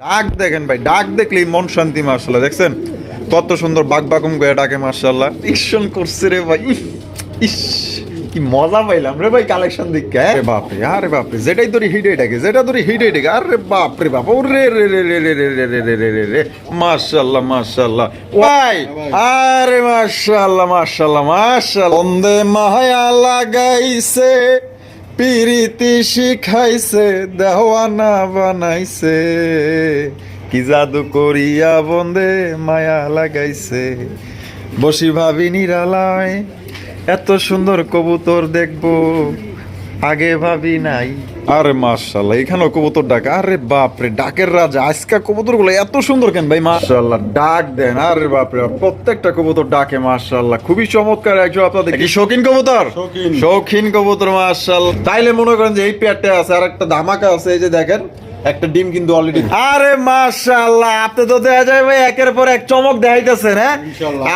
ডাক দেখেন ভাই ডাক দেখলেই মন শান্তি মার্শাল্লাহ দেখছেন কত সুন্দর বাঘ বাকুম করে ডাকে মার্শাল্লাহ ইকশন করছে রে ভাই ইস, কি মজা পাইলাম রে ভাই কালেকশন দিকে আরে বাপরে আরে বাপরে যেটাই তোর হিটে ডাকে যেটা তোর হিটে ডাকে আরে বাপরে বাপ ও রে রে রে রে রে রে রে রে রে রে রে রে মার্শাল্লাহ মার্শাল্লাহ ভাই আরে মার্শাল্লাহ মার্শাল্লাহ মার্শাল্লাহ বন্দে মায়া লাগাইছে পিরিতি শিখাইছে, দেওয়ানা বানাইছে। কি জাদু করিয়া বন্দে মায়া লাগাইছে। বসি ভাবি নিরালায়, এত সুন্দর কবুতর দেখব। আগে ভাবি নাই। আরে মার্শাল্লাহ এখানেও কবুতর ডাক। আরে বাপরে ডাকের রাজা আজকা কবুতরগুলো এত সুন্দর কেন ভাই? মার্শাল্লাহ ডাক দেন আরে বাপরে বাপ, প্রত্যেকটা কবুতর ডাকে মার্শাল্লাহ খুবই চমৎকার একজন আপনাদের কি শৌখিন কবুতর? শৌখিন। কবুতর মার্শাল তাইলে মনে করেন যে এই পেয়ারটা আছে আর একটা ধামাকা আছে এই যে দেখেন একটা ডিম কিন্তু অলরেডি আরে মাশাআল্লাহ আপনি তো দেখা যায় ভাই একের পর এক চমক দেখাইতেছেন হ্যাঁ।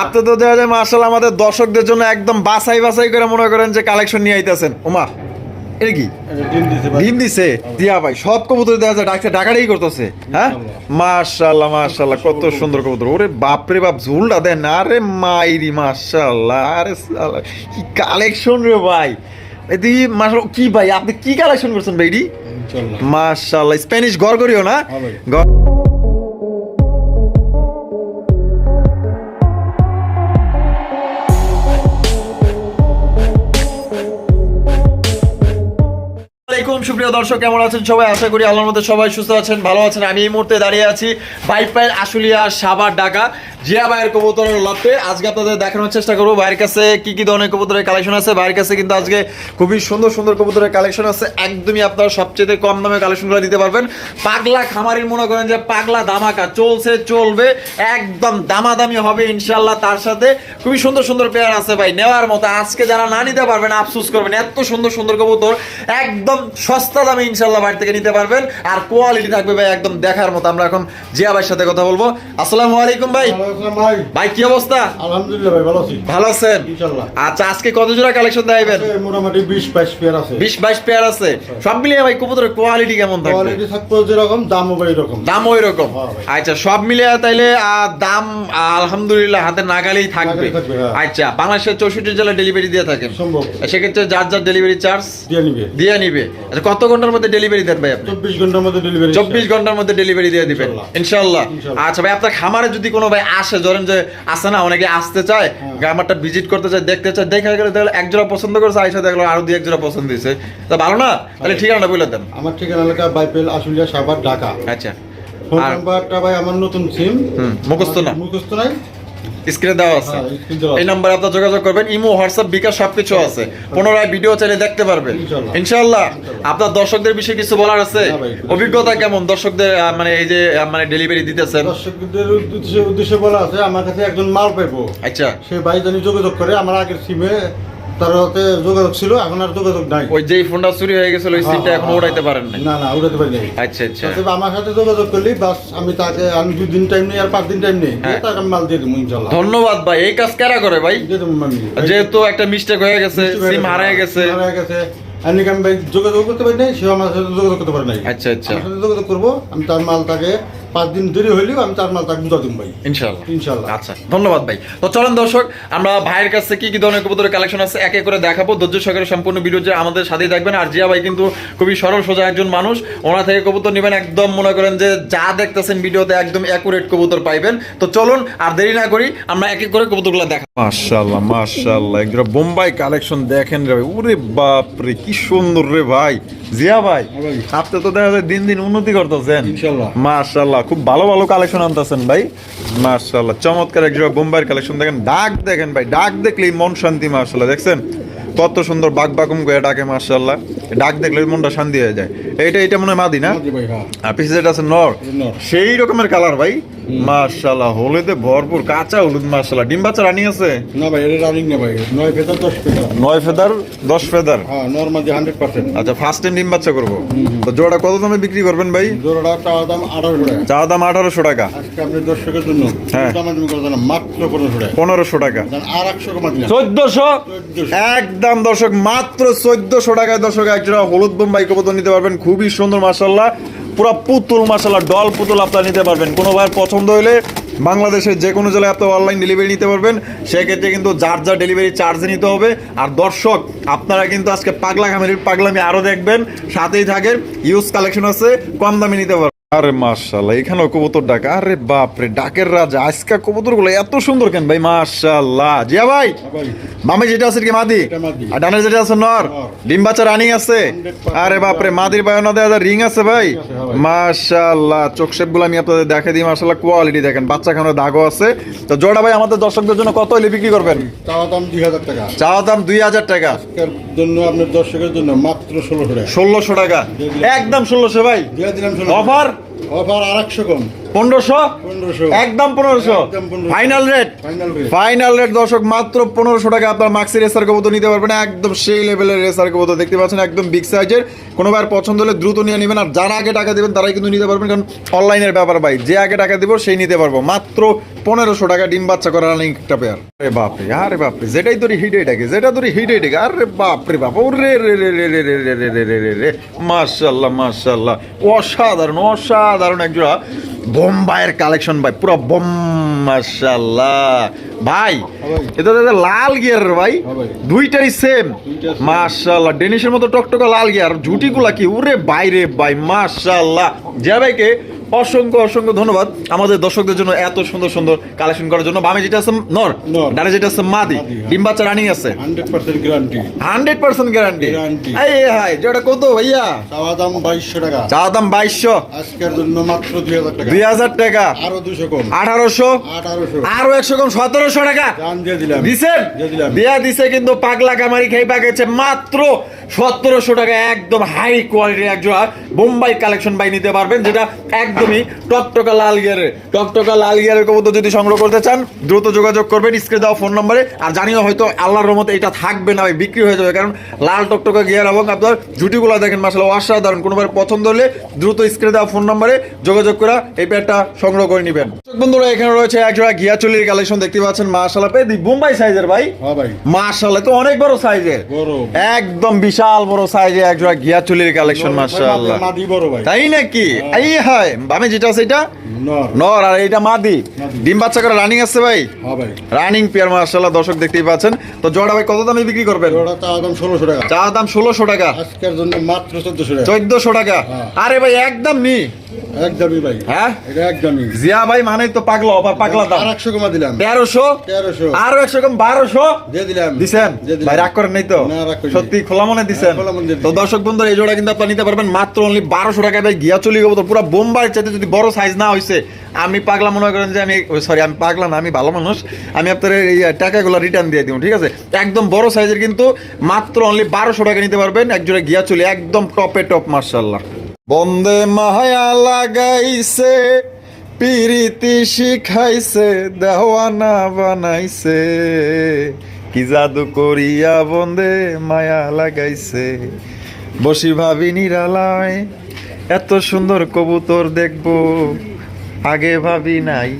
আপনি তো দেখা যায় মাশাআল্লাহ আমাদের দর্শকদের জন্য একদম বাছাই বাছাই করে মনে করেন যে কালেকশন নিয়ে আইতেছেন। ওমা এটা কি? ডিম দিছে দিয়া ভাই সব কবুতর দেখা যায় ডাকছে ডাকাটাই করতেছে হ্যাঁ? মাশাআল্লাহ মাশাআল্লাহ কত সুন্দর কবুতর। ওরে বাপরে বাপ ঝুলটা দেন আরে মাইরি মাশাআল্লাহ আরে কি কালেকশন রে ভাই। এদি মাশাআল্লাহ কি ভাই আপনি কি কালেকশন করছেন ভাই এডি ইনশাআল্লাহ। মাশাআল্লাহ স্প্যানিশ গরগরিও না? হ্যাঁ গর- সুপ্রিয় দর্শক, কেমন আছেন সবাই? আশা করি আল্লাহর মধ্যে সবাই সুস্থ আছেন, ভালো আছেন। আমি এই মুহূর্তে দাঁড়িয়ে আছি বাইপাইল আশুলিয়া সাবার ঢাকা। জিয়া ভাইয়ের কবুতরের লপে আজকে আপনাদের দেখানোর চেষ্টা করব, ভাইয়ের কাছে কি কি ধরনের কবুতরের কালেকশন আছে। ভাইয়ের কাছে কিন্তু আজকে খুবই সুন্দর সুন্দর কবুতরের কালেকশন আছে। একদমই আপনারা সবচেয়ে কম দামে কালেকশনগুলো দিতে পারবেন। পাগলা খামারির মনে করেন যে পাগলা দামাকা চলছে, চলবে, একদম দামাদামি হবে ইনশাল্লাহ তার সাথে। খুবই সুন্দর সুন্দর পেয়ার আছে ভাই। নেওয়ার মতো আজকে যারা না নিতে পারবেন, আফসোস করবেন, এত সুন্দর সুন্দর কবুতর। একদম সস্তা দামে ইনশাল্লাহ বাড়ি থেকে নিতে পারবেন। আর কোয়ালিটি থাকবে ভাই একদম দেখার মতো। আমরা এখন জিয়া ভাইয়ের সাথে কথা বলব। আসসালামু আলাইকুম ভাই। ভাই। কি অবস্থা? আলহামদুলিল্লাহ ভাই ভালো আছি। ভালো আছেন? ইনশাআল্লাহ। আচ্ছা আজকে কত জোড়া কালেকশন দেখাবেন আছে মোটামুটি পেয়ার আছে। পেয়ার আছে। সব মিলিয়ে ভাই কবুতরের কোয়ালিটি কেমন থাকবে? কোয়ালিটি থাকবে যেরকম দামও দাম ওই রকম। হ্যাঁ আচ্ছা সব মিলিয়ে তাইলে দাম আলহামদুলিল্লাহ হাতে নাগালেই থাকবে। হ্যাঁ। আচ্ছা বাংলাদেশের চৌষট্টি জেলা ডেলিভারি দিয়ে থাকেন? সম্ভব। সেক্ষেত্রে যার যার ডেলিভারি চার্জ দিয়ে নিবে। দিয়ে নিবে। আচ্ছা কত ঘণ্টার মধ্যে ডেলিভারি দেন ভাই আপনি? চব্বিশ ঘণ্টার মধ্যে ডেলিভারি চব্বিশ ঘণ্টার মধ্যে ডেলিভারি দিয়ে দিবেন। ইনশাল্লাহ। আচ্ছা ভাই আপনার খামারে যদি কোনো ভাই আসে ধরেন যে আসে না অনেকে আসতে চায় হ্যাঁ। গ্রামারটা ভিজিট করতে চায় দেখতে চায় দেখে গেলে দেখল এক জোড়া পছন্দ করেছে আইসা দেখল আরও দুই এক জোড়া পছন্দ দিয়েছে তা ভালো না? তাহলে ঠিকানাটা বলে দেন। আমার ঠিকানা এলাকা বাইপেল আশুলিয়া সাভার ঢাকা। আচ্ছা। ফোন নাম্বারটা ভাই আমার নতুন সিম হুম, মুখস্থ না। মুখস্থ নাই। স্ক্রিনে দেওয়া আছে। হ্যাঁ, দেওয়া আছে। এই নাম্বারে আপনার যোগাযোগ করবেন ইমো হোয়াটসঅ্যাপ বিকাশ সবকিছু আছে। পুনরায় ভিডিও চাইলে দেখতে পারবেন। ইনশাল্লাহ। ইনশাল্লাহ আপনার দর্শকদের বিষয়ে কিছু বলার আছে? হ্যাঁ অভিজ্ঞতা কেমন? দর্শকদের মানে এই যে মানে ডেলিভারি দিতেছেন। দর্শকদের উদ্দেশ্যে উদ্দেশ্যে বলা আছে আমার কাছে একজন মাল পাইবো। আচ্ছা। সে ভাই জানি যোগাযোগ করে আমার আগের সিমে তার হাতে যোগাযোগ ছিল এখন আর যোগাযোগ নাই। ওই যেই ফোনটা চুরি হয়ে গেছিল ওই সিমটা এখন উড়াইতে পারেন না না না উড়াতে পারি নাই। আচ্ছা আচ্ছা। অতএব আমার সাথে যোগাযোগ করলি বাস আমি তাকে আমি দুই দিন টাইম নেই আর পাঁচ দিন টাইম নেই হ্যাঁ। তাকে আমি মাল দিয়ে দেবো ধন্যবাদ ভাই এই কাজ কারা করে ভাই? যেহেতু একটা মিস্টেক হয়ে গেছে সিম হারিয়ে গেছে। হারিয়ে গেছে। আমি আমি ভাই যোগাযোগ করতে পারি নাই? সেও আমার সাথে যোগাযোগ করতে পারে নাই। আচ্ছা আচ্ছা। যোগাযোগ করব আমি তার মাল তাকে পাঁচ দিন দেরি হইলেও আমি বুঝা দিম ভাই। ইনশাল্লাহ ইনশাল্লাহ আচ্ছা ধন্যবাদ ভাই। তো চলেন দর্শক আমরা ভাইয়ের কাছে কি কি ধরনের কবুতরের কালেকশন আছে একে করে দেখাবো। ধৈর্য সহকারে সম্পূর্ণ ভিডিও যে আমাদের সাথেই দেখবেন আর জিয়া ভাই কিন্তু খুবই সরল সোজা একজন মানুষ। ওনা থেকে কবুতর নেবেন একদম মনে করেন যে যা দেখতেছেন ভিডিওতে একদম অ্যাকুরেট কবুতর পাইবেন। তো চলুন আর দেরি না করি আমরা এক এক করে কবুতরগুলো দেখা মাশাআল্লাহ মাশাআল্লাহ একজন বোম্বাই কালেকশন দেখেন রে ভাই। ওরে বাপ রে কি সুন্দর রে ভাই। জিয়া ভাই হ্যাঁ আপনি তো দেখা যায় দিন দিন উন্নতি করতেছেন। ইনশাল্লাহ। খুব ভালো ভালো কালেকশন আনতেছেন ভাই। মার্শাল্লাহ চমৎকার এক জায়গায় বোম্বাইয়ের কালেকশন দেখেন ডাক দেখেন ভাই ডাক দেখলেই মন শান্তি মার্শাল্লাহ দেখছেন? কত সুন্দর বাঘ বাকুম করে ডাকে মার্শাল্লাহ ডাক দেখলে মনটা শান্তি হয়ে যায়। এটা এটা মনে হয় মাদি না? হ্যাঁ। আর পিছিয়ে আছে নর। সেই রকমের কালার ভাই। মাশাআল্লাহ হলুদে ভরপুর কাঁচা হলুদ মাশাআল্লাহ। ডিম বাচ্চা রানি আছে? না ভাই এটা রানিং না ভাই নয় ফেদার দশ ফেদার। নয় ফেদার দশ ফেদার? হ্যাঁ নর্মালি হান্ড্রেড পার্সেন্ট আচ্ছা ফার্স্ট টাইম ডিম বাচ্চা করব? তো জোড়া কত দামে বিক্রি করবেন ভাই? জোড়াটা চাওয়া দাম আঠারোশো টাকা। চা দাম আঠারোশো টাকা। আজকে আপনি দর্শকের জন্য হ্যাঁ। করে মাত্র পনেরোশো টাকা। পনেরোশো টাকা। আর একশো কমা দিলাম। চোদ্দশো? 1400 একদম দর্শক মাত্র চোদ্দশো টাকায় দর্শক একজোড়া হলুদ বোম্বাই কবুতর নিতে পারবেন। খুবই সুন্দর মাসাল্লাহ পুরো পুতুল মাসাল্লাহ ডল পুতুল আপনারা নিতে পারবেন। কোনো ভাইয়ের পছন্দ হলে বাংলাদেশের যে কোনো জেলায় আপনি অনলাইন ডেলিভারি নিতে পারবেন। সেক্ষেত্রে কিন্তু যার যা ডেলিভারি চার্জ নিতে হবে। আর দর্শক, আপনারা কিন্তু আজকে পাগলা ঘামের পাগলামি আরও দেখবেন। সাথেই থাকেন ইউজ কালেকশন আছে, কম দামে নিতে পারবেন। আরে মাশাল্লাহ এখানেও কবুতর ডাক। আরে বাপরে ডাকের রাজা আজকা কবুতরগুলো এত সুন্দর কেন ভাই? মাশাল্লাহ জিয়া ভাই ভাই। বামে যেটা আছে কি মাদি? আর ডানে যেটা আছে নর। ডিম বাচ্চা রানিং আছে। 100% আরে বাপরে মাদির পায়ে না দেওয়া রিং আছে ভাই। হ্যাঁ চোখ শেপগুলো আমি আপনাদের দেখে দিই মাশাআল্লাহ কোয়ালিটি দেখেন। বাচ্চা খানো দাগও আছে। তো জোড়া ভাই আমাদের দর্শকদের জন্য কত হলে বিক্রি করবেন? চাওয়া দাম দুই হাজার টাকা। চাওয়া দাম দুই হাজার টাকা। জন্য আপনার দর্শকের জন্য মাত্র ষোলোশো টাকা। ষোলোশো টাকা। একদম ষোলোশো ভাই। অফার অফার আর কম। পনেরোশো একদম পনেরোশো ফাইনাল রেট ফাইনাল রেট দর্শক মাত্র পনেরোশো টাকা আপনার মাক্সি রেসার কবুতর নিতে পারবেন একদম সেই লেভেলের রেসার কবুতর দেখতে পাচ্ছেন একদম বিগ সাইজের কোনো ভাইয়ের পছন্দ হলে দ্রুত নিয়ে নেবেন আর যারা আগে টাকা দেবেন তারাই কিন্তু নিতে পারবেন কারণ অনলাইনের ব্যাপার ভাই যে আগে টাকা দিব সেই নিতে পারব মাত্র পনেরোশো টাকা ডিম বাচ্চা করার রানিং একটা পেয়ার আরে বাপরে আরে বাপরে যেটাই তোর হিট এটাকে যেটা তোর হিট এটাকে আরে বাপরে বাপ ও রে রে রে রে রে রে রে রে রে রে রে রে মাশাল্লাহ অসাধারণ অসাধারণ একজোড়া বোম্বাইয়ের কালেকশন ভাই পুরো বোম মাশাল্লাহ ভাই। এটা তো লাল গিয়ার ভাই দুইটাই ভাই। দুইটারই সেম মাশাল্লাহ ডেনিশের মতো টকটকা লাল গিয়ার জুটিগুলা কি উরে বাইরে ভাই মাশাল্লাহ জিয়া ভাইকে অসংখ্য অসংখ্য ধন্যবাদ আমাদের দর্শকদের জন্য এত সুন্দর সুন্দর কালেকশন করার জন্য। বামে যেটা আছে নর। ডানে যেটা আছে মাদি। হ্যাঁ। ডিম বাচ্চা রানিং আছে। হান্ড্রেড পার্সেন্ট গ্যারান্টি এই হাই যেটা কত ভাইয়া? চাওয়া দাম টাকা। চা দাম আজকের জন্য মাত্র দুই হাজার টাকা। দুই হাজার টাকা। আরও দুশো কম। আঠারোশো। আঠারোশো। আরও একশো কম সতেরোশো টাকা। দাম দিয়ে দিলাম। দিছেন দিয়ে দিছে কিন্তু পাগলা কামারি খেয়ে পাকেছে মাত্র সতেরোশো টাকা একদম হাই কোয়ালিটির একজোড়া বোম্বাই কালেকশন বাই নিতে পারবেন যেটা একদমই টকটকা লাল গিয়ারের টকটকা লাল গিয়ারের কবুতর যদি সংগ্রহ করতে চান দ্রুত যোগাযোগ করবেন স্ক্রিনে দেওয়া ফোন নম্বরে আর জানিও হয়তো আল্লাহর রহমতে এটা থাকবে না বিক্রি হয়ে যাবে কারণ লাল টকটকা গিয়ার এবং আপনার জুটিগুলো দেখেন মাসাল অসাধারণ। কোনোবার পছন্দ হলে দ্রুত স্ক্রিনে দেওয়া ফোন নম্বরে যোগাযোগ করে এই প্যাডটা সংগ্রহ করে নেবেন। বন্ধুরা এখানে রয়েছে একজোড়া গিয়া চুলির কালেকশন দেখতে পাচ্ছেন মাসাল্লাহ পেয়ে দিই বোম্বাই সাইজের ভাই? হ্যাঁ ভাই। তো অনেক বড় সাইজের বড়। একদম বিশাল বড় সাইজে একজোড়া গিয়া চুলির কালেকশন মাশাআল্লাহ। মাদি বড় ভাই। তাই নাকি? এই হয় আমি যেটা আছে এটা? নর। আর এটা মাদি। ডিম বাচ্চা করে রানিং আছে ভাই? হ্যাঁ ভাই। রানিং পেয়ার মাশাআল্লাহ দর্শক দেখতেই পাচ্ছেন। তো জোড়া ভাই কত দামে বিক্রি করবেন? ওটা চাওয়া দাম ষোলোশো টাকা। চা দাম ষোলোশো টাকা। আজকের জন্য মাত্র চোদ্দশো টাকা। চোদ্দশো টাকা। হ্যাঁ। আরে ভাই একদম নি। একদমই ভাই। হ্যাঁ? এটা একদমই। জিয়া ভাই মানে তো পাগলা অফার পাগলা দাম। আর একশো কমা দিলাম। তেরোশো? তেরোশো। আরও একশো কম বারোশো? দিয়ে দিলাম। দিছেন? ভাই রাগ করেন নাই তো? না, রাগ করিনি। সত্যি খোলা মনে দিছেন? হ্যাঁ, খোলা তো দর্শক বন্ধু এই জোড়া কিন্তু আপনারা নিতে পারবেন মাত্র অনলি বারোশো টাকা ভাই গিয়া চলি গেবো তো পুরো বোম্বাই চাইতে যদি বড় সাইজ না হয়েছে আমি পাগলা মনে করেন যে আমি সরি আমি পাগলা না, আমি ভালো মানুষ, আমি আপনার এই টাকাগুলো রিটার্ন দিয়ে দিব, ঠিক আছে? একদম বড় সাইজের কিন্তু মাত্র অনলি বারোশো টাকা নিতে পারবেন এক জোড়া গিয়া চলি একদম টপে টপ মার্শাল্লাহ বন্দে মায়া লাগাইছে, পিরিতি শিখাইছে, দেওয়ানা বানাইছে। কি জাদু করিয়া বন্দে মায়া লাগাইছে বসি ভাবি নিরালায় এত সুন্দর কবুতর দেখব। আগে ভাবি নাই।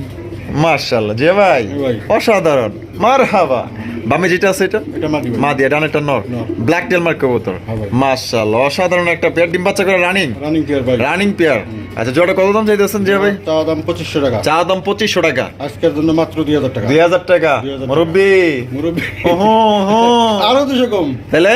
মার্শাল্লাহ যে ভাই ভাই। অসাধারণ। মার হাবা বামে যেটা আছে এটা? মা দিয়ে ডানেরটা নর। নর। ব্ল্যাক টেল মার্ক কবুতর। হ্যাঁ ভাই। মার্শাল্লাহ অসাধারণ একটা পেয়ার ডিম বাচ্চা করে রানিং রানিং পেয়ার ভাই। রানিং পেয়ার আচ্ছা জোড়া কত দাম চাইতেছেন যে ভাই? চাওয়া দাম পঁচিশশো টাকা। চা দাম পঁচিশশো টাকা। আজকের জন্য মাত্র দুই হাজার টাকা। দুই হাজার টাকা। 2000 মুরব্বী। মুরব্বী। আরও দুশো কম। তাহলে?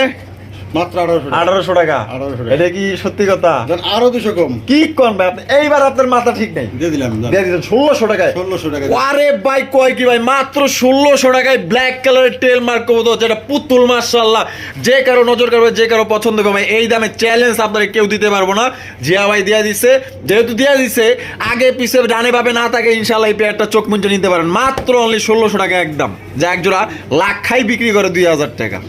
মাত্র আঠারোশো টাকা। আঠারোশো টাকা? 1800 টাকা। এটা কি সত্যি কথা? আরও দুশো কম। কি ভাই? আপনি এইবার আপনার মাথা ঠিক নেই। দিয়ে দিলাম দিয়ে দিচ্ছেন ষোলোশো টাকায়। ষোলোশো টাকা আরে ভাই কয় কি ভাই? মাত্র ষোলোশো টাকায় ব্ল্যাক কালারের টেল মার্ক কবুতর যেটা পুতুল মার্শাল্লাহ যে কারও নজর কারবে যে কারও পছন্দ করবে। এই দামে চ্যালেঞ্জ আপনারা কেউ দিতে পারব না। জিয়া ভাই দিয়া দিছে। যেহেতু দিয়া দিছে আগে পিছে ডানে ভাবে না থাকে ইনশাল্লাহ এই পেয়ারটা চোখ মুঞ্চে নিতে পারেন। মাত্র অনলি ষোলোশো টাকা একদম। যা এক জোড়া লাখ খাই বিক্রি করে দুই হাজার টাকা।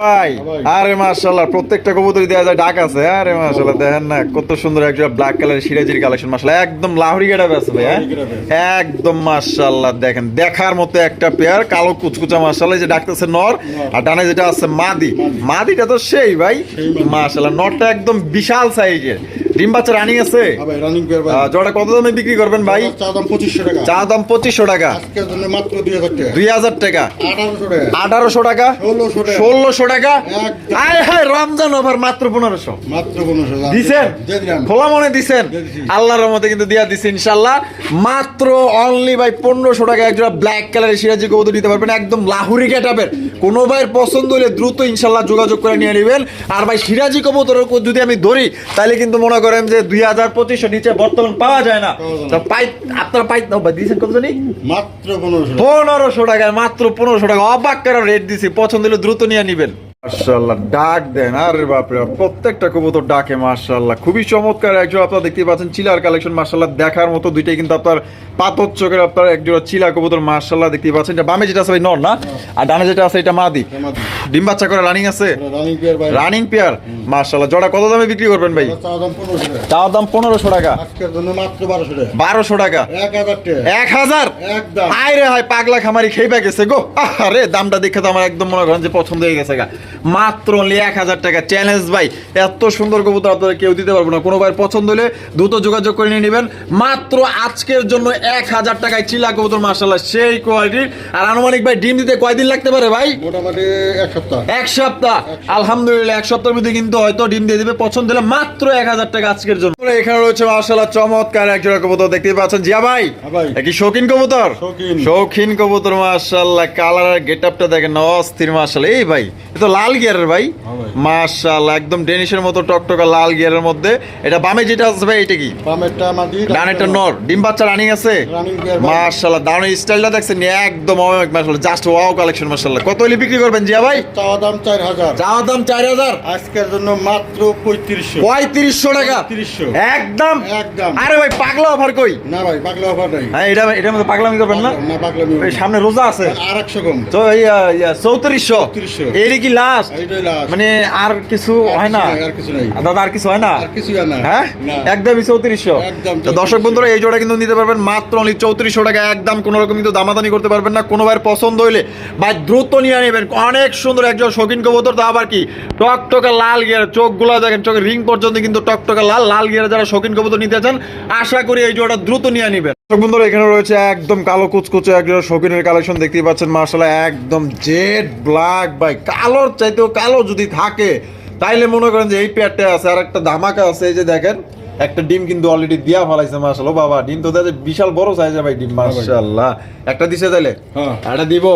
ভাই। আরে মাশাআল্লাহ প্রত্যেকটা কবুতরই দেওয়া যায় ডাক আছে। আরে মাশাআল্লাহ দেখেন না কত সুন্দর একটা ব্ল্যাক কালারের সিরাজির কালেকশন মাশাআল্লাহ একদম লাহরি গেটা আছে ভাই হ্যাঁ? একদম মাশাআল্লাহ দেখেন দেখার মতো একটা পেয়ার কালো কুচকুচা মাশাআল্লাহ যে ডাকতেছে নর আর ডানে যেটা আছে মাদি। মাদিটা তো সেই ভাই মাশাআল্লাহ নরটা একদম বিশাল সাইজের ডিম বাচ্চা রানিং আছে। হ্যাঁ ভাই রানিং পেয়ার ভাই। জোড়া কত দামে বিক্রি করবেন ভাই? চা দাম পঁচিশশো টাকা। চা দাম পঁচিশশো টাকা। আজকের জন্য মাত্র দুই হাজার টাকা। আঠারোশো টাকা। ষোলোশো টাকা। আয় হায় রমজান ওভার মাত্র পনেরোশো। মাত্র পনেরোশো দিছেন? খোলা মনে দিছেন? আল্লাহর মতে কিন্তু দিয়া দিছে ইনশাল্লাহ মাত্র অনলি ভাই পনেরোশো টাকা একজোড়া ব্ল্যাক কালারের সিরাজি কবুতর নিতে পারবেন। একদম লাহুরি গেটাবের কোনো ভাইয়ের পছন্দ হলে দ্রুত ইনশাল্লাহ যোগাযোগ করে নিয়ে নেবেন। আর ভাই সিরাজি কবুতর যদি আমি ধরি তাহলে কিন্তু মনে করেন যে দুই হাজার পঁচিশশো নিচে বর্তমান পাওয়া যায় না। পাইপ। তো পাই আপনার পাই দিয়েছেন কত জানি? মাত্র পনেরোশো পনেরোশো টাকায় মাত্র পনেরোশো টাকা। অবাক করে রেট দিছি। পছন্দ হলে দ্রুত নিয়ে নিবেন। মার্শাল্লাহ ডাক দেন। আরে বাপরে প্রত্যেকটা কবুতর ডাকে মার্শাল্লাহ খুবই চমৎকার একজন আপনারা দেখতে পাচ্ছেন চিলার কালেকশন মার্শাল্লাহ দেখার মতো দুইটাই কিন্তু আপনার পাথর চোখের আপনার একজোড়া চিলা কবুতর মার্শাল্লাহ দেখতে পাচ্ছেন। এটা বামে যেটা আছে নর না? আর ডানে যেটা আছে এটা মাদি। ডিম বাচ্চা করে রানিং আছে? রানিং পেয়ার মার্শাল্লাহ জোড়া কত দামে বিক্রি করবেন ভাই? দাম পনেরোশো টাকা। বারোশো টাকা। এক হাজার হায় রে হায় পাগলা খামারি খেয়ে গেছে গো। আরে দামটা দেখে তো আমার একদম মনে করেন যে পছন্দ হয়ে গেছে গা। মাত্র এক হাজার টাকা চ্যালেঞ্জ ভাই। এত সুন্দর কবুতর আপনারা কেউ দিতে পারব না। কোনো ভাইয়ের পছন্দ হলে দ্রুত যোগাযোগ করে নিয়ে নেবেন। মাত্র আজকের জন্য এক হাজার টাকায় চিলা কবুতর মার্শাল্লাহ সেই কোয়ালিটির আর আনুমানিক ভাই ডিম দিতে কয়দিন লাগতে পারে ভাই? মোটামুটি এক সপ্তাহ। এক সপ্তাহ। আলহামদুলিল্লাহ এক সপ্তাহের মধ্যে কিন্তু হয়তো ডিম দিয়ে দিবে। পছন্দ হলে মাত্র এক হাজার টাকা আজকের জন্য। এখানে রয়েছে মার্শাল্লাহ চমৎকার একজোড়া কবুতর। দেখতে পাচ্ছেন জিয়া ভাই? হ্যাঁ কি শৌখিন কবুতর? শৌখিন। কবুতর মার্শাল্লাহ কালার গেট আপটা দেখেন অস্থির মার্শাল্লাহ এই ভাই তো লাল গিয়ারের ভাই। হ্যাঁ ভাই। মার্শাল্লাহ একদম ডেনিশের মতো টকটকা লাল গিয়ারের মধ্যে। এটা বামে যেটা আছে ভাই এটা কি? বামেরটা মাদি ডানেরটা নর। ডিম বাচ্চা রানিং আছে? মার্শাল্লাহ দারুণ স্টাইলটা দেখছেন একদম মার্শাল্লাহ জাস্ট ওয়াও কালেকশন মার্শাল্লাহ কত হলে বিক্রি করবেন জিয়া ভাই? চা দাম চার হাজার। চাওয়ার দাম চার হাজার? আজকের জন্য মাত্র পঁয়ত্রিশশো। পঁয়ত্রিশশো টাকা। একদম? একদম। আরে ভাই পাগলা অফার কই? না ভাই পাগলা অফার নাই। হ্যাঁ এটা এটার মধ্যে পাগলামি করবেন না? না পাগলামি সামনে রোজা আছে। আর একশো কম। তো এই চৌত্রিশশো। 3400 এর কি লাস্ট। মানে আর কিছু হয় না। দাদা আর কিছু হয় না? হ্যাঁ একদমই চৌত্রিশশো। দর্শক বন্ধুরা এই জোড়া কিন্তু নিতে পারবেন মাত্র অনলি চৌত্রিশশো টাকা। একদম কোনো রকম কিন্তু দামাদানি করতে পারবেন না। কোনো ভাইয়ের পছন্দ হইলে ভাই দ্রুত নিয়ে নেবেন। অনেক সুন্দর একজন শৌখিন কবুতর। তো আবার কি? টকটকা লাল গিয়ার চোখগুলো দেখেন চোখের রিং পর্যন্ত কিন্তু টকটকা লাল লাল গিয়ার যারা শৌখিন কবুতর নিতে চান আশা করি এই জোড়া দ্রুত নিয়ে নেবেন। বন্ধুরা এখানে রয়েছে একদম কালো কুচকুচে একজন শৌখিনের কালেকশন দেখতেই পাচ্ছেন। মার্শাল্লাহ একদম জেড ব্ল্যাক ভাই। কালোর চাইতেও কালো যদি থাকে তাইলে মনে করেন যে এই পেয়ারটা আছে। আর একটা ধামাকা আছে এই যে দেখেন একটা ডিম কিন্তু অলরেডি দিয়া ফলাইছে মাশাআল্লাহ বাবা ডিম তো দেখে বিশাল বড় সাইজে ভাই ডিম মাশাআল্লাহ একটা দিছে তাইলে? হ্যাঁ। একটা দিব?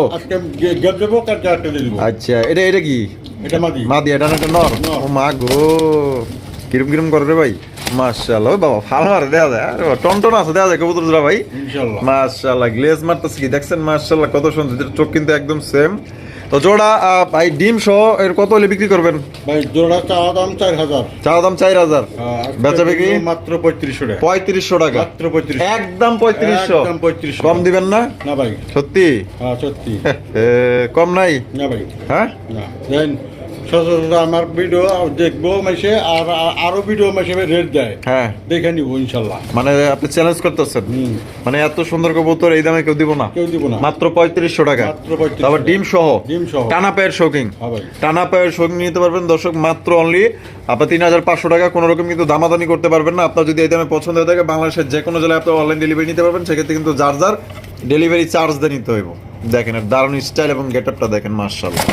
আচ্ছা এটা এটা কি? এটা মাদি। এটা না একটা নর। ও মা গো। কিরম কিরম করে রে ভাই? মাশাআল্লাহ বাবা ফাল মারে দেয়া যায়। আরে টনটন আছে দেয়া যায় কবুতর জোড়া ভাই। ইনশাল্লাহ মাশাআল্লাহ গ্লেজ মারতেছে কি? দেখছেন? মাশাআল্লাহ কত সুন্দর। চোখ কিন্তু একদম সেম তো জোড়া ভাই ডিম সহ এর কত হলে বিক্রি করবেন? ভাই জোড়া চা দাম চার হাজার। চা দাম চার হাজার। হ্যাঁ, বেচা বিক্রি? মাত্র পঁয়ত্রিশশো টাকা। পঁয়ত্রিশশো টাকা। মাত্র পঁয়ত্রিশ একদম পঁয়ত্রিশশো। একদম পঁয়ত্রিশশো। কম দিবেন না? না ভাই। সত্যি? হ্যাঁ সত্যি। কম নাই? না ভাই। হ্যাঁ? না সচরাচর আমার ভিডিও দেখব মাসে আর আর- ভিডিও মাসে রেট দেয়। হ্যাঁ। দেখে নিবো ইনশাল্লাহ। মানে আপনি চ্যালেঞ্জ করতেছেন। মানে এত সুন্দর কবুতর এই দামে কেউ দিব না। কেউ দিব না। মাত্র পঁয়ত্রিশশো টাকা। মাত্র 3500 তারপর ডিম সহ। ডিম সহ। টানা পায়ের শৌকিং হ্যাঁ টানা পায়ের শৌকিং নিতে পারবেন। দর্শক মাত্র অনলি আপনার তিন হাজার পাঁচশো টাকা। কোনো রকম কিন্তু দামাদানি করতে পারবেন না। আপনার যদি এই দামে পছন্দ হয়ে থাকে বাংলাদেশের যে কোনো জেলায় আপনি অনলাইন ডেলিভারি নিতে পারবেন। সেক্ষেত্রে কিন্তু যার যার ডেলিভারি চার্জ দিয়ে নিতে হইব। দেখেন দারুণ স্টাইল এবং গেট আপটা দেখেন মার্শাল্লাহ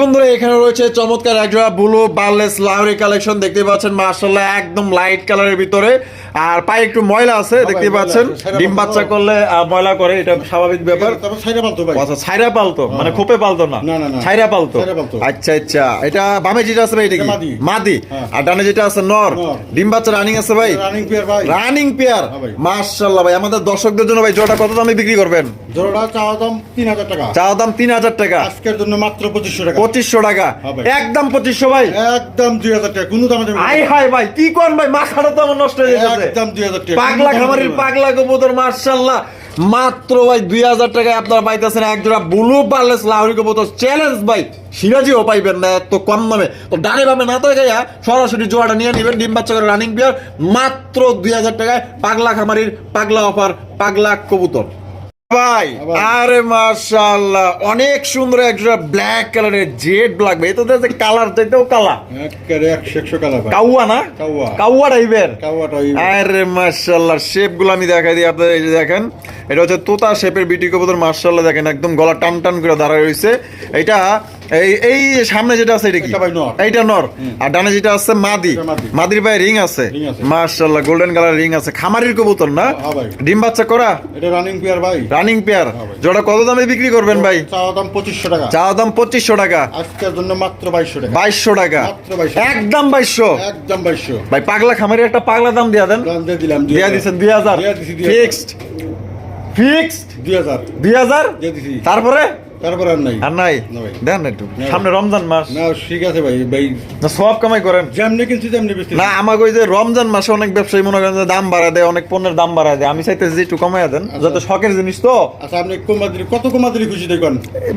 বন্ধুরা এখানে রয়েছে চমৎকার একজোড়া ব্লু বার্লেস লাহরি কালেকশন। দেখতে পাচ্ছেন মার্শাল্লাহ একদম লাইট কালারের ভিতরে। আর পায়ে একটু ময়লা আছে দেখতে পাচ্ছেন। ডিম বাচ্চা করলে ময়লা করে এটা স্বাভাবিক ব্যাপার। আচ্ছা ছাইরা পালতো মানে খোপে পালতো না। ছাইরা পালতো আচ্ছা আচ্ছা। এটা বামে যেটা আছে ভাই এটা কি? মাদি। হ্যাঁ। আর ডানে যেটা আছে নর। ডিম বাচ্চা রানিং আছে ভাই? রানিং পেয়ার হ্যাঁ ভাই। আমাদের দর্শকদের জন্য ভাই জোড়া কত দামে বিক্রি করবেন? জোড়া চাওয়া দাম তিন হাজার টাকা। চা দাম তিন হাজার টাকা। আজকের জন্য মাত্র পঁচিশশো টাকা। পঁচিশশো টাকা। একদম পঁচিশশো ভাই। একদম দুই হাজার টাকা কোনো দামে না। আই হাই ভাই কি কোন ভাই মাথাটা তো আমার নষ্ট হয়ে যাচ্ছে একদম দুই হাজার টাকা পাগলা খামারির পাগলা কবুতর মার্শাল্লাহ মাত্র ভাই দুই হাজার টাকায় আপনারা পাইতেছেন এক জোড়া ব্লু পার্লেস লাহরি কবুতর চ্যালেঞ্জ ভাই সিরাজিও পাইবেন না এত কম দামে। তো ডানে বামে না তো গাইয়া সরাসরি জোড়াটা নিয়ে নেবেন ডিম বাচ্চা করে রানিং বিয়ার মাত্র দুই হাজার টাকায় পাগলা খামারির পাগলা অফার পাগলা কবুতর। ভাই। আরে মাশাআল্লাহ অনেক সুন্দর একটা ব্ল্যাক কালারের জেড ব্ল্যাক ভাই। তো দেখতে কালার চাইতেও কালা একেবারে একশো একশো কালা ভাই। কাউয়া না? কাউয়া। কাউয়া টাইপের কাউয়া ওই আরে মাশাআল্লাহ শেপগুলো আমি দেখাই দিই আপনারা এই যে দেখেন এটা হচ্ছে তোতা শেপের বিটি কবুতর মাশাআল্লাহ দেখেন একদম গলা টান টান করে দাঁড়ায় রয়েছে। এটা এই এই সামনে যেটা আছে এটা কি। এইটা নর। আর ডানে যেটা আছে মাদি। মাদির ভাই রিং আছে। মাশাআল্লাহ গোল্ডেন কালার রিং আছে। খামারির কবুতর না? হ্যাঁ ডিম বাচ্চা করা? এটা রানিং পেয়ার ভাই। রানিং পেয়ার হ্যাঁ জোড়া কত দামে বিক্রি করবেন ভাই? চাওয়া দাম টাকা। চাওয়া দাম টাকা। আজকের জন্য মাত্র বাইশশো টাকা। বাইশশো টাকা। মাত্র 2200 একদম বাইশশো। একদম ভাই পাগলা খামারি একটা পাগলা দাম দিয়া দেন। দিলাম দিয়া। ফিক্সড ফিক্সড দুই হাজার। দুই হাজার? দিয়ে দিছি। তারপরে? তারপর আর নাই। আর নাই? দেন একটু। সামনে রমজান মাস। না ঠিক আছে ভাই ভাই। না সব কামাই করেন। যেমনি কিনছি তেমনি বেশি না আমাকে ওই যে রমজান মাসে অনেক ব্যবসায়ী মনে করেন যে দাম বাড়া দেয় অনেক পণ্যের দাম বাড়া দেয়। আমি চাইতেছি যে একটু কমাই দেন যাতে শখের জিনিস তো। আচ্ছা আপনি কত খুশি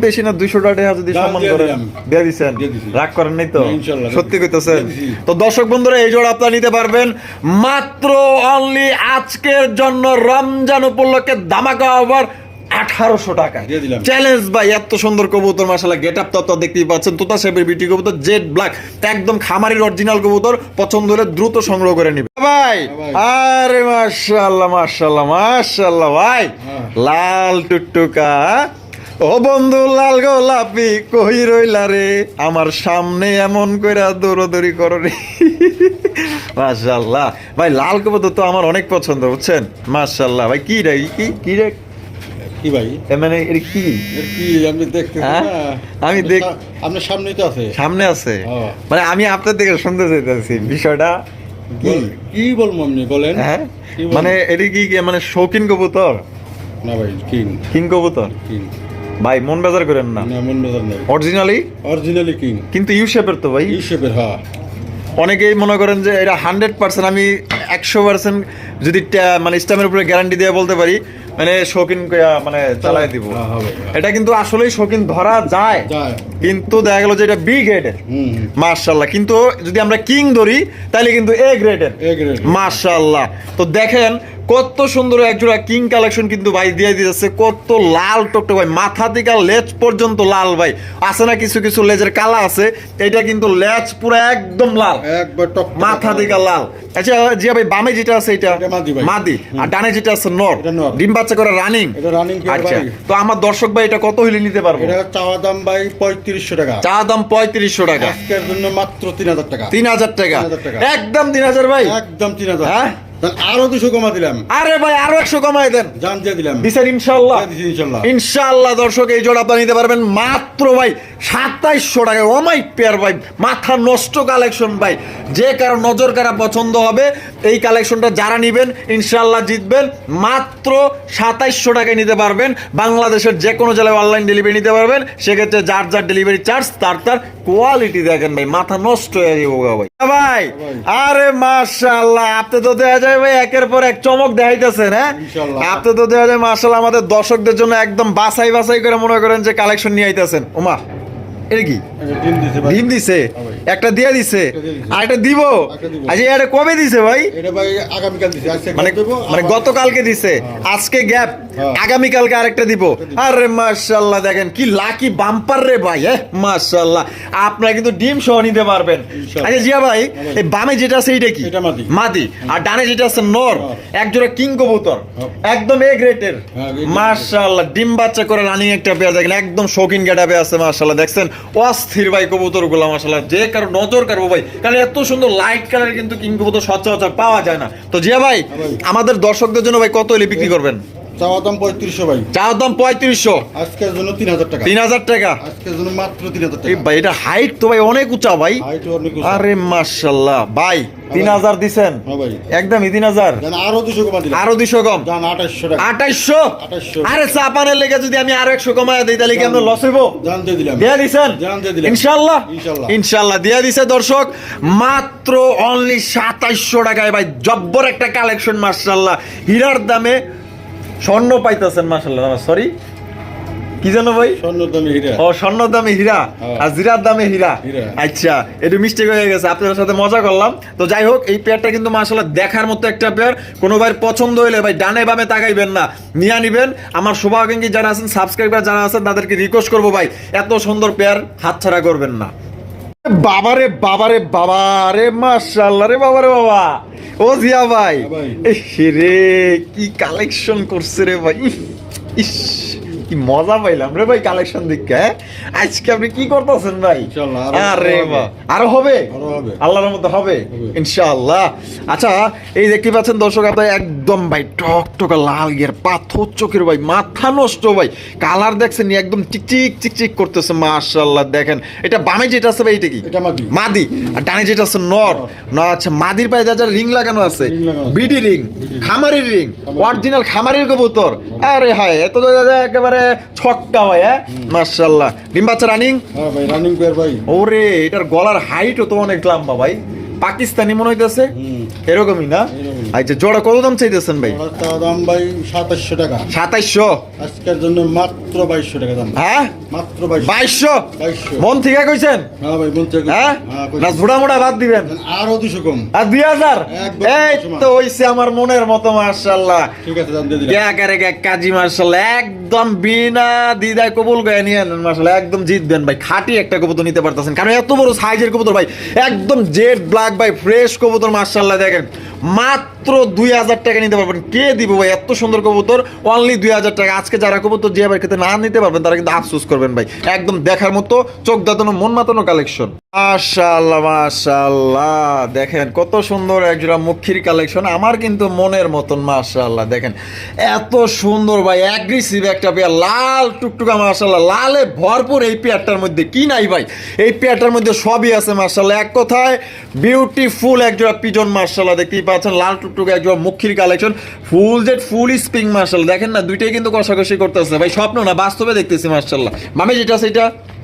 বেশি না দুইশো টাকা যদি সম্মান করেন। দিয়ে দিচ্ছেন রাগ করেন নাই তো? সত্যি দিয়ে কইতেছেন তো দর্শক বন্ধুরা এই জোড়া আপনারা নিতে পারবেন। মাত্র অনলি আজকের জন্য রমজান উপলক্ষে ধামাকা ওভার আঠারোশো টাকা দিলাম। চ্যালেঞ্জ ভাই এত সুন্দর কবুতর মাসালা গেট আপ তত্ত্ব দেখতেই পাচ্ছেন। তোতা শেপের বিটি কবুতর জেড ব্ল্যাক একদম খামারির অরিজিনাল কবুতর। পছন্দ হলে দ্রুত সংগ্রহ করে নিবে। ভাই। আরে মাশাআল্লাহ মাশাআল্লাহ মাশাআল্লাহ ভাই। হ্যাঁ। লাল টুকটুকা ও বন্ধু লাল গোলাপি কই রইলা রে? আমার সামনে এমন কইরা দৌড়দৌড়ি করো রে। মাশাআল্লাহ। ভাই লাল কবুতর তো আমার অনেক পছন্দ বুঝছেন? মাশাআল্লাহ ভাই কি রে কি কি রে? কি ভাই? মানে এর কি? এর কি আপনি দেখতে হ্যাঁ? আমি দেখ- আপনার সামনেই তো আছে। সামনে আছে। হ্যাঁ। মানে আমি আপনার দিকে শুনতে চাইতেছি বিষয়টা কি? কি বলব আপনি বলেন। হ্যাঁ? কি বলব? মানে এটি কি কি মানে শৌখিন কবুতর? না ভাই কিং। কিং কবুতর? কিং। ভাই মন বেজার করেন না। না মন বাজার নাই। Originally originally king. কিন্তু ইউ শেপের তো ভাই। শেপের হ্যাঁ। অনেকেই মনে করেন যে এটা হান্ড্রেড পার্সেন্ট আমি একশো পার্সেন্ট যদি মানে স্টামের উপরে গ্যারান্টি দিয়ে বলতে পারি মানে শৌখিন মানে চালাই দিব। হ্যাঁ, হ্যাঁ। এটা কিন্তু আসলেই শৌখিন ধরা যায়। কিন্তু দেখা গেল যে এটা বি গ্রেডের। মার্শাল্লাহ কিন্তু যদি আমরা কিং ধরি তাহলে কিন্তু এ গ্রেডের। মার্শাল্লাহ তো দেখেন কত সুন্দর একজোড়া কিং কালেকশন কিন্তু ভাই দিয়ে দিয়েছে। কত লাল টকটক ভাই। মাথা থেকে লেজ পর্যন্ত লাল ভাই। আছে না কিছু কিছু লেজের কালা আছে। এটা কিন্তু লেজ পুরো একদম লাল। মাথা থেকে লাল। আচ্ছা জিয়া ভাই বামে যেটা আছে এটা মাদি আর ডানে যেটা আছে নর। ডিম বাচ্চা করে রানিং আচ্ছা তো আমার দর্শক ভাই এটা কত হইলে নিতে পারব? এটা চাওয়া দাম ভাই পঁয়ত্রিশশো টাকা। চা দাম পঁয়ত্রিশশো টাকা। আজকের জন্য মাত্র তিন হাজার টাকা। তিন হাজার টাকা। একদম তিন হাজার ভাই। একদম তিন হাজার। হ্যাঁ? আরও দুশো কমা দিলাম। আরে ভাই আরও একশো কমাই দেন। জান দিয়ে দিলাম। ইনশাল্লাহ। ইনশাল্লাহ। ইনশাল্লাহ দর্শক এই জোড়া আপনারা নিতে পারবেন মাত্র ভাই সাতাইশশো টাকা। অমাই পেয়ার ভাই মাথা নষ্ট কালেকশন ভাই। যে কারও নজর কারা পছন্দ হবে এই কালেকশনটা যারা নিবেন ইনশাল্লাহ জিতবেন। মাত্র সাতাইশশো টাকায় নিতে পারবেন। বাংলাদেশের যে কোনো জেলায় অনলাইন ডেলিভারি নিতে পারবেন। সেক্ষেত্রে যার যার ডেলিভারি চার্জ তার তার কোয়ালিটি দেখেন ভাই মাথা নষ্ট হয়ে যাব ভাই। ভাই আরে মাশাআল্লাহ আপনি তো দেখা যায় ভাই একের পর এক চমক দেখাইতেছেন হ্যাঁ। আপনি তো দেখা যায় মাশাআল্লাহ আমাদের দর্শকদের জন্য একদম বাছাই বাছাই করে মনে করেন যে কালেকশন নিয়ে আইতেছেন। ওমা এটা কি? ডিম দিছে। একটা দিয়ে দিছে। আর একটা দিব। আচ্ছা এটা কবে দিছে ভাই? মানে মানে গতকালকে দিছে। আজকে গ্যাপ। হ্যাঁ। আগামী কালকে আরেকটা দিব। আরে মাশাআল্লাহ দেখেন কি লাকি বাম্পার রে ভাই হ্যাঁ মাশাআল্লাহ। আপনারা কিন্তু ডিম সহ নিতে পারবেন। আচ্ছা জিয়া ভাই। এই বামে যেটা আছে এইটা কি? মাদি। মাদি। আর ডানে যেটা আছে নর নর। এক জোড়া কিং কবুতর। হ্যাঁ। একদম এ গ্রেটের হ্যাঁ। মাশাআল্লাহ ডিম বাচ্চা করে রানিং একটা পেয়ার দেখেন একদম শৌখিন গেটাপে আছে মাশাআল্লাহ দেখছেন? অস্থির ভাই কবুতর গুলাম মাশাআল্লাহ। যে কারও নজর কারবো ভাই কারণ এত সুন্দর লাইট কালার কিন্তু কিং কবুতর সচরাচর পাওয়া যায় না। তো জিয়া ভাই হ্যাঁ আমাদের দর্শকদের জন্য ভাই কত এলি বিক্রি করবেন? চাওয়া দাম পঁয়ত্রিশশো ভাই। চার দাম পঁয়ত্রিশশো। আজকের জন্য তিন হাজার টাকা। তিন হাজার টাকা? আজকের জন্য মাত্র তিন হাজার টাকা। ভাই এটা হাইট তো ভাই অনেক উঁচা ভাই। হাইট অনেক উঁচু। আরে মাশাল্লাহ ভাই তিন হাজার দিছেন? হ্যাঁ একদমই তিন হাজার? আরও দুশো কমা আরও দুশো কম? জান আঠাশশো টাকা। আঠাইশশো? 2800 আরে চাপানের লেগে যদি আমি আরও একশো কমায় দিই তাহলে কি আমরা লস হইব? দিয়ে দিছেন? ইনশাল্লাহ ইনশাল্লাহ। ইনশাল্লাহ দিয়া দিছে দর্শক। মাত্র অনলি সাতাইশশো টাকায় ভাই জব্বর একটা কালেকশন মার্শাল্লাহ হীরার দামে স্বর্ণ পাইতেছেন মার্শাল্লাহ সরি কি জানো ভাই? স্বর্ণ দামি হীরা। ও স্বর্ণর দামে হীরা হ্যাঁ। আর জিরার দামে হীরা। আচ্ছা একটু মিস্টেক হয়ে গেছে আপনাদের সাথে মজা করলাম। তো যাই হোক এই পেয়ারটা কিন্তু মাসাল্লাহ দেখার মতো একটা পেয়ার কোনো ভাই পছন্দ হইলে ভাই ডানে বামে তাকাইবেন না নিয়ে নিবেন। আমার শুভাকাঙ্ক্ষী যারা আছেন সাবস্ক্রাইবার যারা আছেন তাদেরকে রিকোয়েস্ট করব ভাই এত সুন্দর পেয়ার হাতছাড়া করবেন না। বাবারে বাবারে বাবারে মাশাআল্লাহ রে বাবারে বাবা। ও জিয়া ভাই। হ্যাঁ রে কি কালেকশন করছে রে ভাই। ইস। কি মজা পাইলাম রে ভাই কালেকশন দেখে হ্যাঁ? আজকে আপনি কি করতেছেন ভাই? আরে আরও হবে। বাহ আরও হবে? আল্লাহর মতো হবে। ইনশাআল্লাহ। আচ্ছা এই দেখতে পাচ্ছেন দর্শক আপনার একদম ভাই টক টক লাল গিয়ার পাথর চোখের ভাই মাথা নষ্ট ভাই। কালার দেখছেন একদম চিকচিক চিকচিক করতেছে মাশাআল্লাহ দেখেন। এটা বামে যেটা আছে ভাই এটা কি? এটা মাদি। মাদি। আর ডানে যেটা আছে নর। না আচ্ছা মাদির পায়ে যা যা রিং লাগানো আছে। বিডি রিং খামারির রিং অরিজিনাল খামারির কবুতর। আরে হায় এত দাদা একেবারে ছক্কা ভাই হ্যাঁ? মার্শাল্লাহ ডিম বাচ্চা রানিং হ্যাঁ ভাই রানিং পেয়ার ভাই। ওরে এটার গলার হাইটও তো অনেক লম্বা ভাই। পাকিস্তানি মনে হইতেছে? এরকমই না। আচ্ছা জোড়া কত দাম চাইতেছেন ভাই? দাম ভাই সাতাশশো টাকা। আজকের জন্য মাত্র বাইশশো টাকা দাম। হ্যাঁ? মাত্র বাইশশো। মন থেকে কইছেন? হ্যাঁ ভাই বলতে হ্যাঁ? না ঝোড়া মোড়া বাদ দিবেন। আরও দুশো কম। আর দুই হাজার? একদম এই তো হইছে আমার মনের মতো মার্শাল্লাহ ঠিক আছে দাম দিয়ে দিলাম। এক কাজী মার্শাল্লাহ একদম বিনা দিদায় কবুল করে নিয়ে নেন মার্শাল্লাহ একদম জিতবেন ভাই। খাঁটি একটা কবুতর নিতে পারতেছেন। কারণ এত বড় সাইজের কবুতর ভাই একদম জেড ব্ল্যাক ভাই ফ্রেশ কবুতর মার্শাল্লাহ দেখেন মাত্র দুই হাজার টাকা নিতে পারবেন। কে দিব ভাই? এত সুন্দর কবুতর অনলি দুই হাজার টাকা। আজকে যারা কবুতর যে ভাই খেতে না নিতে পারবেন, তারা কিন্তু আফসোস করবেন ভাই। একদম দেখার মতো চোখ দাঁতানো, মন মাতানো কালেকশন মাশাআল্লাহ মাশাআল্লাহ। দেখেন কত সুন্দর একজোড়া মুখির কালেকশন। আমার কিন্তু মনের মতন, মাশাআল্লাহ। দেখেন এত সুন্দর ভাই অ্যাগ্রেসিভ একটা পেয়ার, লাল টুকটুকা, মাশাআল্লাহ। লালে ভরপুর এই পেয়ারটার মধ্যে কি নাই ভাই? এই পেয়ারটার মধ্যে সবই আছে, মাশাআল্লাহ। এক কথায় বিউটিফুল একজোড়া পিজন মাশাআল্লাহ। দেখতেই পাচ্ছেন, লাল টুকটুকা একজোড়া মুখির collection. Full Z full spring মাশাআল্লাহ। দেখেন না, দুইটাই কিন্তু কষাকষি করতেছে। ভাই, স্বপ্ন না, বাস্তবে দেখতেছি, মাশাআল্লাহ। মামে যেটা আছে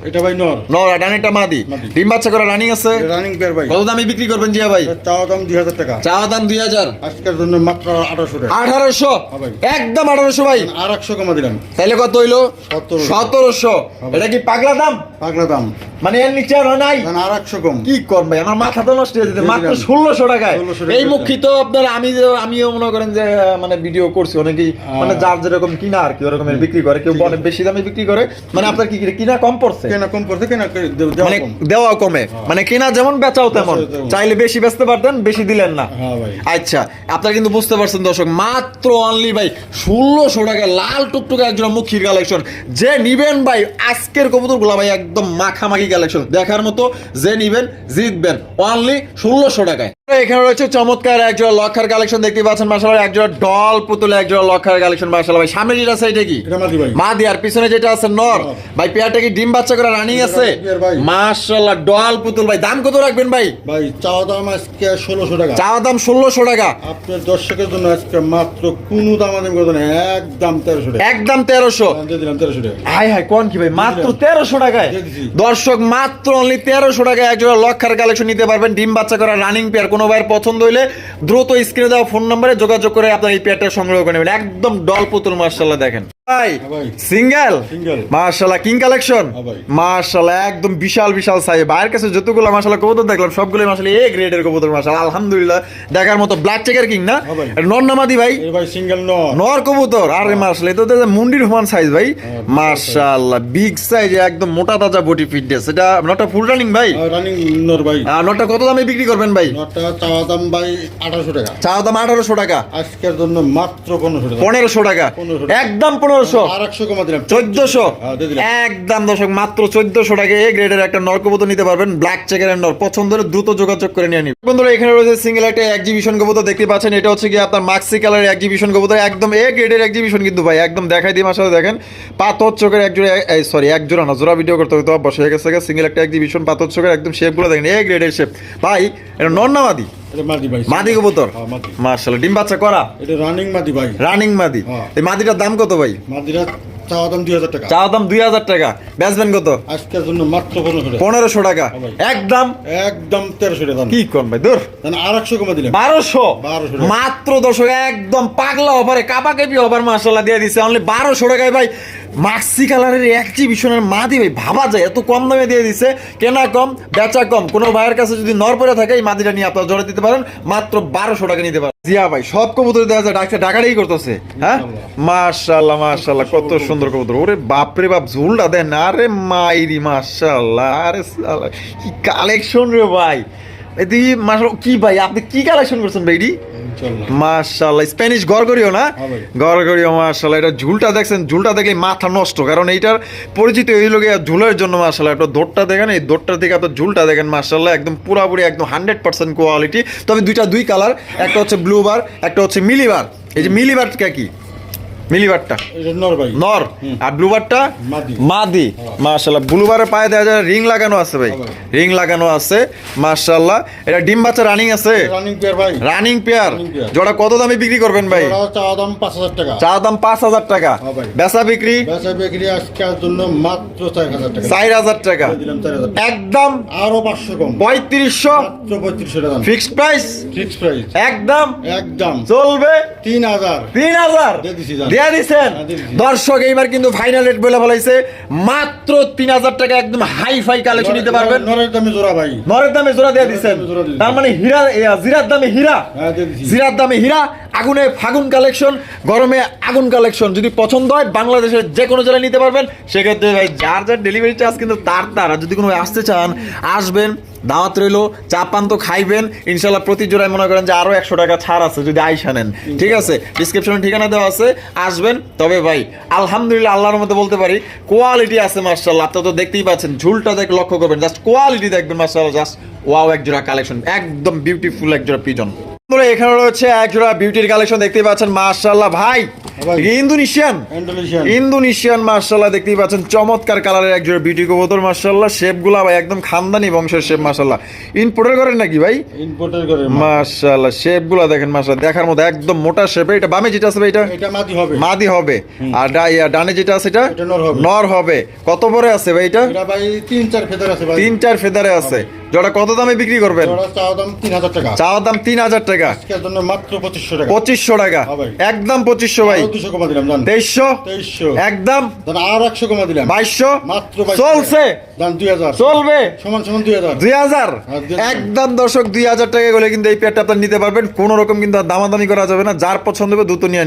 এটা এটা ভাই নর। নরা ডানেটা মাদি। মাদি। ডিম বাচ্চা করা রানিং আছে? রানিং পেয়ার ভাই। কত দামে বিক্রি করবেন জিয়া ভাই? এটার দাম দুই হাজার টাকা। চাওয়া দাম দুই হাজার। আজকের জন্য মাত্র আঠারোশো টাকা। আঠারোশো? হ্যাঁ ভাই। একদম আঠারোশো ভাই। আর কমা দিলাম। কত হইল। এটা কি পাগলা দাম? পাগলা দাম। মানে এর নিচে আর নাই? আর একশো কম। কি কর ভাই? আমার মাথা তো নষ্ট হয়ে যেতে মাত্র দিলাম। ষোলোশো টাকায়। 1600 টাকা এই মুখী তো আপনার আমি আমিও মনে করেন যে মানে ভিডিও করছি। অনেকেই মানে যার যেরকম কিনা আর কি ওরকমের বিক্রি করে। কেউ অনেক বেশি দামে বিক্রি করে। মানে আপনার কি কিনা কম পড়ছে? কেনা কম পড়ছে কেনা মানে দেওয়া কমে। মানে কেনা যেমন বেচাও তেমন। চাইলে বেশি বেচতে পারতেন বেশি দিলেন না। হ্যাঁ আচ্ছা আপনারা কিন্তু বুঝতে পারছেন দর্শক মাত্র অনলি ভাই ষোলোশো টাকা লাল টুকটুকে একজন মুখির কালেকশন যে নিবেন ভাই আজকের কবুতরগুলো ভাই একদম মাখামাখি কালেকশন দেখার মতো যে নিবেন জিতবেন। অনলি ষোলোশো টাকায়। এখানে রয়েছে চমৎকার একজোড়া লক্ষার কালেকশন দেখতে পাচ্ছেন মাসাল একজোড়া ডল পুতুল একজোড়া লক্ষার কালেকশন মাসাল ভাই। সামনে যেটা আছে এটা কি? মাদি মা দি আর পিছনে যেটা আছে নর। ভাই পেয়ারটা কি ডিম বাচ্চা করে রানিং আছে। মাশাআল্লাহ ডল পুতুল ভাই। দাম কত রাখবেন ভাই? ভাই চা দাম আজকে ষোলোশো টাকা। চাওয়া দাম ষোলোশো টাকা। আপনার দর্শকের জন্য আজকে মাত্র কোনো দাম আদাম করতে না একদম তেরোশো টাকা। একদম তেরোশো। দাম দিয়ে দিলাম তেরোশো টাকা। হাই হাই কোন কি ভাই? মাত্র তেরোশো টাকায়। দর্শক মাত্র অনলি তেরোশো টাকায় একজোড়া লক্ষার কালেকশন নিতে পারবেন। ডিম বাচ্চা করা রানিং পেয়ার কোনো ভাইয়ের পছন্দ হইলে দ্রুত স্ক্রিনে দেওয়া ফোন নম্বরে যোগাযোগ করে আপনার এই পেয়ারটা সংগ্রহ করে নেবেন। একদম ডল পুতুল মার্শাল্লাহ দেখেন। ভাই হ্যাঁ সিঙ্গেল? মার্শাল্লাহ কিং কালেকশন? হ্যাঁ মার্শাল্লাহ একদম বিশাল বিশাল সাইজ ভাইয়ের কাছে যতগুলো মার্শাল্লাহ কবুতর দেখলাম সবগুলো মার্শাল্লাহ এ গ্রেডের কবুতর মার্শাল আলহামদুলিল্লাহ দেখার মতো ব্ল্যাক চেকার কিং না? হ্যাঁ নর নামাদি ভাই? সিঙ্গেল নর। কবুতর। আরে মার্শাল এটা তো মুন্ডির সমান সাইজ ভাই। মার্শাল্লাহ বিগ সাইজ একদম মোটা তাজা বডি ফিটনেস এটা নটা ফুল রানিং ভাই? রানিং নর ভাই। আর নটা কত দামে বিক্রি করবেন ভাই? নটা দাম ভাই টাকা। চা দাম আঠারোশো টাকা। আজকের জন্য মাত্র পনেরোশো টাকা। পনেরোশো টাকা। 1500 টাকা। একদম পনেরোশো চোদ্দশো। হ্যাঁ, দিয়ে দিলাম। একদম দর্শক মাত্র চোদ্দশো টাকা। এ গ্রেডের একটা নর নিতে পারবেন ব্ল্যাক চেকের নর পছন্দ হলে দ্রুত যোগাযোগ করে নিয়ে নিন। বন্ধুরা এখানে রয়েছে সিঙ্গেল একটা এক্সিবিশন কবুতর দেখতে পাচ্ছেন এটা হচ্ছে কি আপনার মাক্সি কালারের এক্সিবিশন কবুতর। একদম এ গ্রেডের এক্সিবিশন কিন্তু ভাই একদম দেখাই দিই মাসালে দেখেন। পাথর চোখের এক জোড়া সরি এক জোড়া না জোড়া ভিডিও করতে হবে তো গেছে সিঙ্গেল একটা এক্সিবিশন পাথর চোখের একদম শেপগুলো দেখেন এ গ্রেডের শেপ ভাই এটা নর না মাদি ভাই। কবুতর? হ্যাঁ। মার্শাল ডিম বাচ্চা করা? এটা রানিং মাদি ভাই। রানিং মাদি। হ্যাঁ। এই মাদিটার দাম কত ভাই? মাদিরা চাওয়া দাম দুই হাজার টাকা। চা দাম দুই হাজার টাকা। বেচবেন কত? আজকের জন্য মাত্র পনেরোশো টাকা। ভাই। একদম? একদম তেরোশো টাকা কি কম ভাই? দূর আর একশো কমে দিলাম। বারোশো? মাত্র দর্শক একদম পাগলা অফারে কাপা কেপি অফার মাসাল্লাহ দিয়ে দিছে। অনলি বারোশো টাকায় ভাই মাক্সি কালারের এক্সিবিশনের মাদি ভাই ভাবা যায়। এত কম দামে দিয়ে দিছে। কেনা কম বেচা কম। কোনো ভাইয়ের কাছে যদি নর পরে থাকে এই মাদিটা নিয়ে আপনারা জোড়া দিতে পারেন। মাত্র বারোশো টাকা নিতে পারেন। জিয়া ভাই সব কবুতর দেওয়া যায়। ডাক্তার ডাকাটাই করতেছে। হ্যাঁ? মাশাল্লাহ মাশাল্লাহ কত সুন্দর কবুতর। ওরে বাপরে বাপ ঝুলটা দেন। আরে মাইরি মাশাল্লাহ আরে কি কালেকশন রে ভাই। এদিকে মাশাল্লাহ কি ভাই আপনি কি কালেকশন করছেন ভাইডি মাশাল্লাহ স্প্যানিশ গরগরিও না? হ্যাঁ ভাই। গরগরিও এটা ঝুলটা দেখছেন ঝুলটা দেখলে মাথা নষ্ট কারণ এইটার পরিচিত হইল গিয়ে ঝুলের জন্য মাশাল্লাহ একটা দোটটা দেখেন এই দোটটা থেকে আপনার ঝুলটা দেখেন মাশাল্লাহ একদম পুরাপুরি একদম হান্ড্রেড পার্সেন্ট কোয়ালিটি তবে দুইটা দুই কালার একটা হচ্ছে ব্লু বার একটা হচ্ছে মিলিবার এই যে মিলিবারটা কি? মিলিবারটা নর আর ব্লুবারটা মাদি। মাদি। মাশাল্লাহ ব্লুবারের পায়ে দেওয়া যায় রিং লাগানো আছে ভাই। হ্যাঁ রিং লাগানো আছে মাশাল্লাহ এটা ডিম বাচ্চা রানিং আছে? রানিং পেয়ার ভাই। রানিং পেয়ার জোড়া কত দামে বিক্রি করবেন ভাই? দাম পাঁচ হাজার টাকা। চা দাম পাঁচ হাজার টাকা। হ্যাঁ বেচা বিক্রি? বেচা বিক্রি আজকের জন্য মাত্র চার হাজার টাকা। চার হাজার একদম আরও পাঁচশো কম। পঁয়ত্রিশশো। পঁয়ত্রিশশো টাকা ফিক্সড প্রাইস? Fix price. একদম। একদম। চলবে? তিন হাজার। তিন হাজার। দিয়ে দিছেন। দর্শক এইবার কিন্তু ফাইনাল রেট বলে বলাইছে মাত্র তিন হাজার টাকা একদম হাই ফাই কালেকশন নিতে পারবেন। নরের দামে জোড়া ভাই। নরের দামে জোড়া দিয়ে দিছেন। তার মানে হীরা জিরার দামে হীরা। হ্যাঁ জিরার দামে হীরা। আগুনে ফাগুন কালেকশন, গরমে আগুন কালেকশন। যদি পছন্দ হয়, বাংলাদেশের যে কোনো জেলায় নিতে পারবেন। সেক্ষেত্রে ভাই, যার যার ডেলিভারি চার্জ কিন্তু তার তার। যদি কোনো আসতে চান, আসবেন, দাওয়াত রইল, চা পান তো খাইবেন। ইনশাল্লাহ প্রতি জোড়ায় মনে করেন যে আরও একশো টাকা ছাড় আছে যদি আইসা নেন। ঠিক আছে? ডিসক্রিপশনে ঠিকানা দেওয়া আছে। আসবেন। তবে ভাই, আলহামদুলিল্লাহ আল্লাহর মধ্যে বলতে পারি কোয়ালিটি আছে মার্শাল্লাহ আপনারা তো দেখতেই পাচ্ছেন, ঝুলটা দেখ লক্ষ্য করবেন। জাস্ট কোয়ালিটি দেখবেন মার্শাল্লাহ জাস্ট ওয়াও এক জোড়া কালেকশন একদম বিউটিফুল এক জোড়া পিজন বন্ধুরা, এখানে রয়েছে বিউটির কালেকশন দেখতেই পাচ্ছেন মার্শাল্লাহ ভাই ভাই। ইন্দোনেশিয়ান? ইন্দোনেশিয়ান। মার্শাল্লাহ দেখতেই পাচ্ছেন চমৎকার কালারের বিউটি কবুতর মার্শাল্লাহ শেপগুলা ভাই একদম খানদানি বংশের শেপ মার্শাল্লাহ ইনপোর্টার করেন নাকি ভাই? ইম্পোর্টের করে মার্শাল্লাহ শেপগুলা দেখেন মার্শাল্লাহ দেখার মতো একদম মোটা শেপে। এটা বামে যেটা আছে ভাই এটা? এটা মাদি হবে। মাদি হবে। আর ডানে যেটা আছে এটা? নর হবে। কত পরে আছে ভাই এটা? ভাই তিন চার ফেদার আছে তিন চার ফেদারে আছে। জোড়া কত দামে বিক্রি করবেন? চাওয়ার দাম তিন হাজার টাকা। আজকের জন্য মাত্র পঁচিশশো টাকা। হ্যাঁ একদম পঁচিশশো ভাই। তেইশশো? একদম? আর একশো কমা দিলাম। বাইশশো? মাত্র 2200 চলছে? চলবে? সমান সমান দুই হাজার হ্যাঁ, 2000 একদম দর্শক দুই হাজার টাকা করে কিন্তু এই পেয়ারটা আপনার নিতে পারবেন। কোনো রকম কিন্তু দামাদামি করা যাবে না। যার পছন্দ হবে দ্রুত নিয়ে